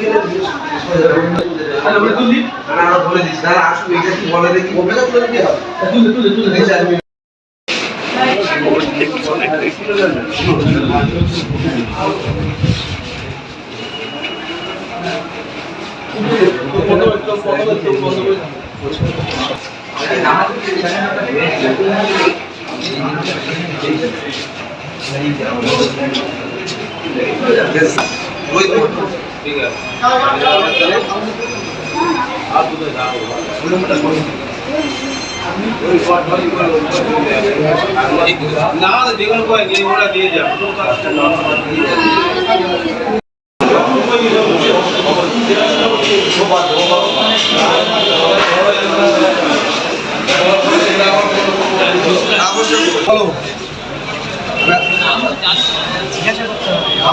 গেলে আরে বলে তুললি। না না বলে দিস না আসুন এটা কি বলে দেখি। বলবে না তুলে দিতে হবে। তুলে তুলে তুলে দেখি আমি ওই তো কয়েক যেগুলো ওরা দিয়ে যাও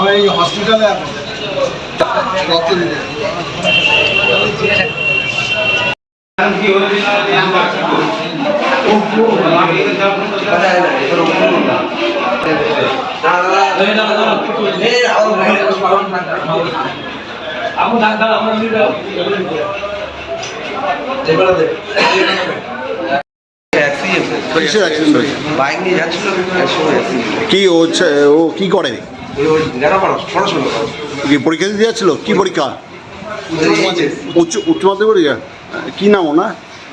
আমি এই হসপিটালে কি? বাইক নিয়ে যাচ্ছিল ও কি করে? কি পরীক্ষা দিতে যাচ্ছিল? কি পরীক্ষা? উচ্চ উচ্চ মাধ্যমিক পরীক্ষা? কি নাম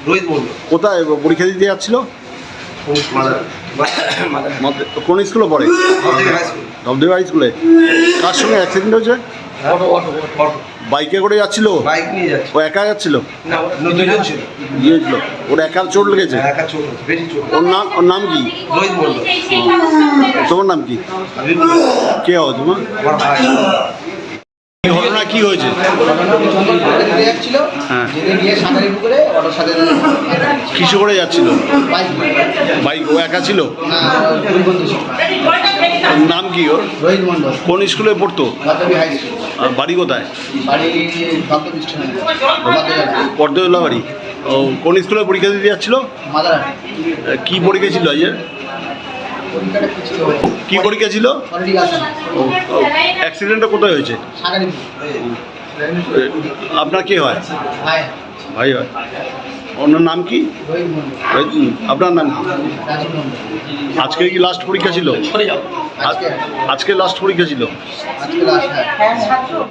রোহিত কোথায় পরীক্ষা দিতে যাচ্ছিল? কোন স্কুলে পড়ে? হাই স্কুলে। কার সঙ্গে অ্যাক্সিডেন্ট হয়েছে? অটো অটো অটো বাইকে করে যাচ্ছিল? বাইক নিয়ে যাচ্ছে। ও একা যাচ্ছিল? না ও দুজন ছিল। গিয়েছিল ওর একার চোট লেগেছে? একা বেশি ছোট ওর নাম ওর নাম কি? রোহিত তোমার নাম কি? কে হও তোমার? আমার ভাই। কি ঘটনা কি হয়েছে? হ্যাঁ। কিসে করে যাচ্ছিল? বাইক ও একা ছিল? নাম কি ওর? রোহিত কোন স্কুলে পড়তো? High school. আর বাড়ি কোথায়? বাড়ি ও কোন স্কুলে পরীক্ষা দিতে যাচ্ছিল? কি পরীক্ষা ছিল পরীক্ষাটা কি পরীক্ষা ছিল? অ্যাক্সিডেন্টটা কোথায় হয়েছে? আপনার কে হয়? ভাই হয়। ওনার নাম কি? আপনার নাম? কি আজকে কি লাস্ট পরীক্ষা ছিল? আজকে আজকে লাস্ট পরীক্ষা ছিল? হ্যাঁ।